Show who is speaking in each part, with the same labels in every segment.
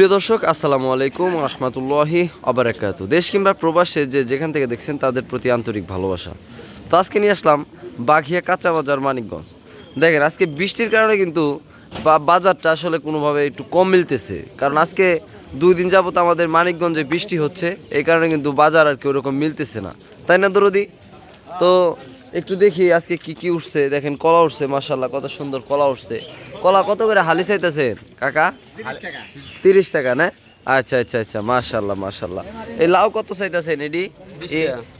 Speaker 1: প্রিয় দর্শক, আসসালামু আলাইকুম রহমতুল্লাহি আবরাকাত। দেশ কিংবা প্রবাসে যে যেখান থেকে দেখছেন তাদের প্রতি আন্তরিক ভালোবাসা। তো আজকে নিয়ে আসলাম বাঘিয়া কাঁচা বাজার মানিকগঞ্জ। দেখেন, আজকে বৃষ্টির কারণে কিন্তু বাজারটা আসলে কোনোভাবে একটু কম মিলতেছে। কারণ আজকে দুই দিন যাবত আমাদের মানিকগঞ্জে বৃষ্টি হচ্ছে, এই কারণে কিন্তু বাজার আর কি ওরকম মিলতেছে না। তাই না, দরদি? তো একটু দেখি আজকে কি কি উঠছে। দেখেন, কলা উঠছে মাসাল্লাহ কত সুন্দর কলা উঠছে। কলা কত করে হালি চাইতেছেন কাকা? তিরিশ টাকা। না? আচ্ছা আচ্ছা আচ্ছা মাশাল্লাহ মাশাল্লাহ এই লাউ কত চাইতেছেন এডি?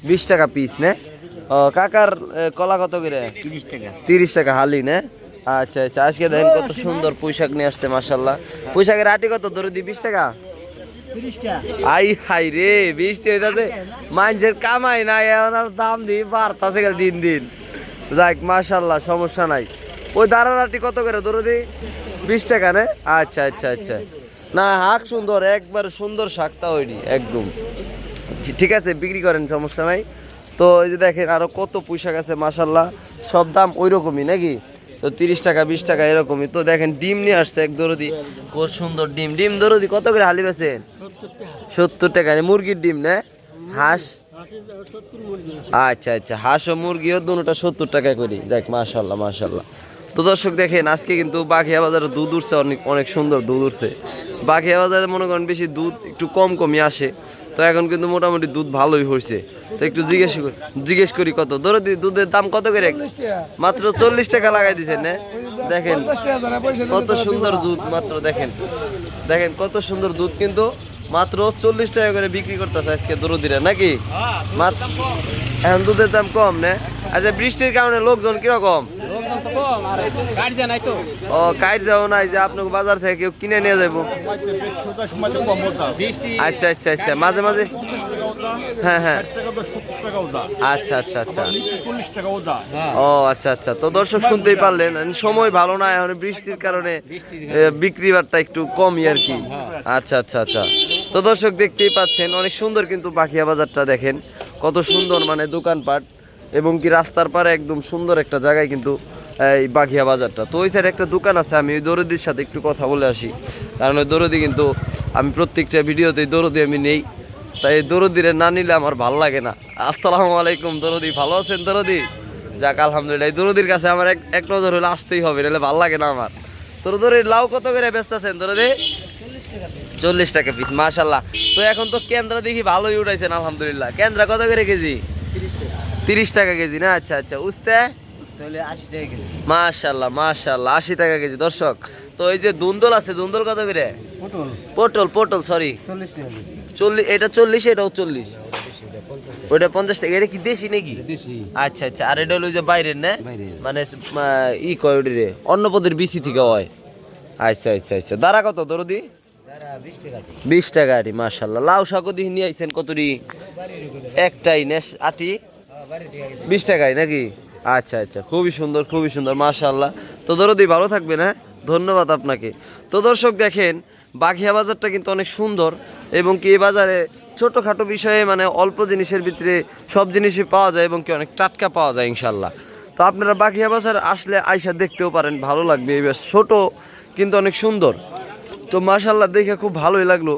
Speaker 1: বিশ টাকা। পিস না? ও কাকার কলা কত করে?
Speaker 2: তিরিশ টাকা।
Speaker 1: হালি না? আচ্ছা আচ্ছা আজকে দেখেন কত সুন্দর পুঁইশাক নিয়ে আসছে মাশাল্লাহ পুঁইশাকের আটি কত? ধরে দি বিশ টাকা? আই হাই রে বৃষ্টি হইতাছে। মানুষের কামাই নাই এখন দাম দিই বাড়তাছে গেল দিন দিন। যাক মাশাল্লাহ সমস্যা নাই। ওই দাঁড়ানাটি কত করে ধরো দি বিশ টাকা, না? আচ্ছা আচ্ছা আচ্ছা। না, হাক সুন্দর, একবার সুন্দর শাকটা ওইনি একদম। ঠিক আছে, বিক্রি করেন, সমস্যা নাই। তো এই যে দেখেন আরও কত পুঁইশাক আছে, মাশাল্লাহ। সব দাম ওই রকমই নাকি? তো তিরিশ টাকা, বিশ টাকা, এরকমই। তো দেখেন, ডিম নিয়ে আসছে এক দরদি। কত সুন্দর ডিম। ডিম দরদি, কত করে হালি বেছেন সত্তর টাকা। মুরগির ডিম, না? হাঁস? আচ্ছা আচ্ছা। হাঁস ও মুরগিও দুটোটা সত্তর টাকা করি। দেখ, মাশাল্লাহ মাশাল্লাহ। তো দর্শক দেখেন, আজকে কিন্তু বাঘিয়া বাজারে দুধ উঠছে অনেক অনেক সুন্দর দুধ উঠছে। বাঘিয়া বাজারে মনে করেন বেশি দুধ একটু কম কমই আসে, তো এখন কিন্তু মোটামুটি দুধ ভালোই হয়েছে। তো একটু জিজ্ঞেস করি জিজ্ঞেস করি কত? ধরো দুধের দাম কত করে? মাত্র চল্লিশ টাকা লাগাই দিছেন না দেখেন, কত সুন্দর দুধ মাত্র, দেখেন। দেখেন, কত সুন্দর দুধ কিন্তু মাত্র চল্লিশ টাকা করে বিক্রি করতেছে আজকে দরদিরা, নাকি? এখন দুধের দাম কম, না? আচ্ছা বৃষ্টির কারণে লোকজন কীরকম? ও কাইট যাও নাই যে আপনাকে বাজার থেকে কেউ কিনে নিয়ে যাব আচ্ছা আচ্ছা আচ্ছা মাঝে মাঝে। হ্যাঁ হ্যাঁ। আচ্ছা আচ্ছা আচ্ছা। ও আচ্ছা আচ্ছা। তো দর্শক শুনতেই পারলেন, সময় ভালো না, এখন বৃষ্টির কারণে বিক্রি বাট্টা একটু কমই আর কি। আচ্ছা আচ্ছা আচ্ছা। তো দর্শক দেখতেই পাচ্ছেন, অনেক সুন্দর কিন্তু পাখিয়া বাজারটা দেখেন। কত সুন্দর মানে দোকানপাট, এবং কি রাস্তার পারে একদম সুন্দর একটা জায়গায় কিন্তু এই বাঘিয়া বাজারটা। তো ওই সাইডে একটা দোকান আছে, আমি ওই দরদির সাথে একটু কথা বলে আসি। কারণ ওই দরদি কিন্তু, আমি প্রত্যেকটা ভিডিওতেই দরদি আমি নেই। তাই এই দরদিরে না নিলে আমার ভালো লাগে না। আসসালামু আলাইকুম দরদি, ভালো আছেন দরদি? যাক, আলহামদুলিল্লাহ, এই দরদির কাছে আমার এক এক নজর হলে আসতেই হবে, নাহলে ভালো লাগে না আমার। তোর দরদি, লাউ কত করে ব্যস্ত আছেন দরদি? চল্লিশ টাকা পিস মাশাল্লাহ তো এখন তো কেন্দ্রা দেখি ভালোই উঠাইছেন, আলহামদুলিল্লাহ। কেন্দ্র কত করে কেজি? তিরিশ টাকা। কেজি না? আচ্ছা আচ্ছা। উঠতে মাশাল্লাহ মাশাল্লাহ আশি টাকা কেজি দর্শক। তো এই যে দুন্দল আছে দুন্দল কত করে?
Speaker 2: পটল।
Speaker 1: পটল পটল সরি
Speaker 2: চল্লিশ কেজি।
Speaker 1: চল্লিশ এটা চল্লিশ এটাও চল্লিশ।
Speaker 2: পঞ্চাশ
Speaker 1: ওইটা পঞ্চাশ টাকা এটা কি দেশি নাকি? আচ্ছা আচ্ছা আর এটা হলো যে বাইরের না? মানে ই কয় রে অন্য পদের বিসি থেকে হয়। আচ্ছা আচ্ছা আচ্ছা। দাঁড়া কত দরদি?
Speaker 2: বিশ টাকা
Speaker 1: আটি। মাশাল্লাহ লাউ শাকও দিয়ে নিয়ে আইছেন কতটি? একটাই নেস আটি? বিশ টাকায় নাকি? আচ্ছা আচ্ছা খুবই সুন্দর খুবই সুন্দর মাশাল্লাহ তো দরদি, ভালো থাকবেন হ্যাঁ? ধন্যবাদ আপনাকে। তো দর্শক, দেখেন, বাঘিয়া বাজারটা কিন্তু অনেক সুন্দর এবং কি এই বাজারে ছোটোখাটো বিষয়ে মানে অল্প জিনিসের ভিতরে সব জিনিসই পাওয়া যায় এবং কি অনেক টাটকা পাওয়া যায় ইনশাল্লাহ তো আপনারা বাঘিয়া বাজার আসলে আইসা দেখতেও পারেন, ভালো লাগবে। এই ছোটো কিন্তু অনেক সুন্দর। তো মাশাল্লাহ দেখে খুব ভালোই লাগল।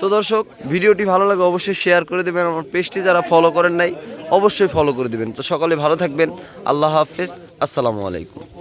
Speaker 1: তো দর্শক, ভিডিওটি ভালো লাগে অবশ্যই শেয়ার করে দেবেন আমার পেজটি যারা ফলো করেন নাই, অবশ্যই ফলো করে দেবেন। তো সকলে ভালো থাকবেন। আল্লাহ হাফেজ। আসসালামু আলাইকুম।